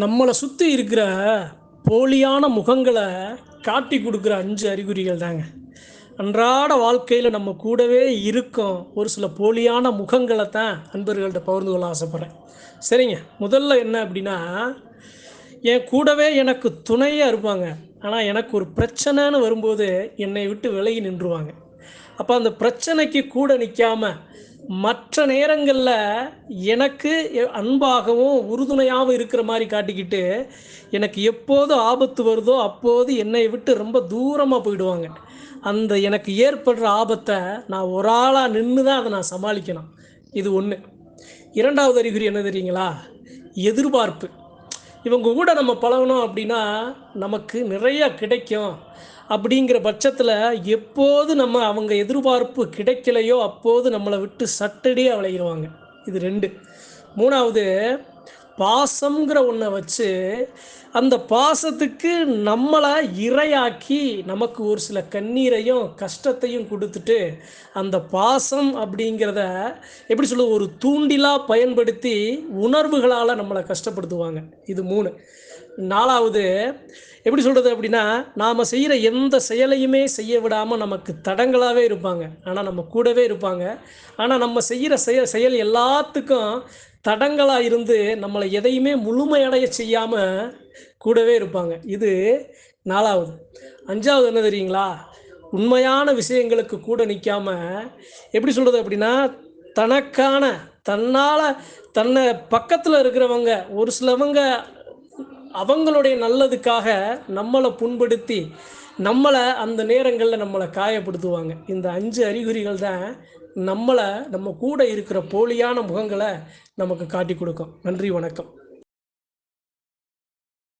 நம்மளை சுற்றி இருக்கிற போலியான முகங்களை காட்டி கொடுக்குற அஞ்சு அறிகுறிகள் தாங்க. அன்றாட வாழ்க்கையில் நம்ம கூடவே இருக்கும் ஒரு சில போலியான முகங்களை தான் அன்பர்கள்ட்ட பகிர்ந்து கொள்ள ஆசைப்பட்றேன். சரிங்க. முதல்ல என்ன அப்படின்னா என் கூடவே எனக்கு துணையாக இருப்பாங்க. ஆனால் எனக்கு ஒரு பிரச்சனைன்னு வரும்போது என்னை விட்டு விலகி நின்றுவாங்க. அப்போ அந்த பிரச்சனைக்கு கூட நிற்காம மற்ற நேரங்களில் எனக்கு அன்பாகவும் உறுதுணையாகவும் இருக்கிற மாதிரி காட்டிக்கிட்டு எனக்கு எப்போது ஆபத்து வருதோ அப்போது என்னை விட்டு ரொம்ப தூரமாக போயிடுவாங்க. அந்த எனக்கு ஏற்படுற ஆபத்தை நான் ஒரு ஆளாக நின்று தான் அதை நான் சமாளிக்கணும். இது ஒன்று இரண்டாவது அறிகுறி என்ன தெரியுங்களா? எதிர்பார்ப்பு. இவங்க கூட நம்ம பழகணும் அப்படின்னா நமக்கு நிறையா கிடைக்கும். அப்படிங்கிற பட்சத்தில் எப்போது நம்ம அவங்க எதிர்பார்ப்பு கிடைக்கலையோ அப்போது நம்மளை விட்டு சட்டடியாக விளையிடுவாங்க இது ரெண்டு. மூணாவது பாசம்ங்கிற ஒன்றை வச்சு அந்த பாசத்துக்கு நம்மளை இரையாக்கி நமக்கு ஒரு சில கண்ணீரையும் கஷ்டத்தையும் கொடுத்துட்டு அந்த பாசம் அப்படிங்கிறத எப்படி சொல்ல ஒரு தூண்டிலாக பயன்படுத்தி உணர்வுகளால் நம்மளை கஷ்டப்படுத்துவாங்க. இது மூணு. நாலாவது எப்படி சொல்கிறது அப்படின்னா நாம் செய்கிற எந்த செயலையுமே செய்ய விடாமல் நமக்கு தடங்களாகவே இருப்பாங்க. ஆனால் நம்ம கூடவே இருப்பாங்க. ஆனால் நம்ம செய்கிற செய செயல் எல்லாத்துக்கும் தடங்களாக இருந்து நம்மளை எதையுமே முழுமையடைய செய்யாமல் கூடவே இருப்பாங்க. இது நாலாவது. அஞ்சாவது என்ன தெரியுங்களா? உண்மையான விஷயங்களுக்கு கூட நிற்காம எப்படி சொல்கிறது அப்படின்னா தனக்கான தன்னால் தன்னை பக்கத்தில் இருக்கிறவங்க ஒரு சிலவங்க அவங்களுடைய நல்லதுக்காக நம்மளை புண்படுத்தி நம்மளை அந்த நேரங்களில் நம்மளை காயப்படுத்துவாங்க. இந்த அஞ்சு அறிகுறிகள் தான் நம்மளை நம்ம கூட இருக்கிற போலியான முகங்களை நமக்கு காட்டி கொடுக்கும். நன்றி வணக்கம்.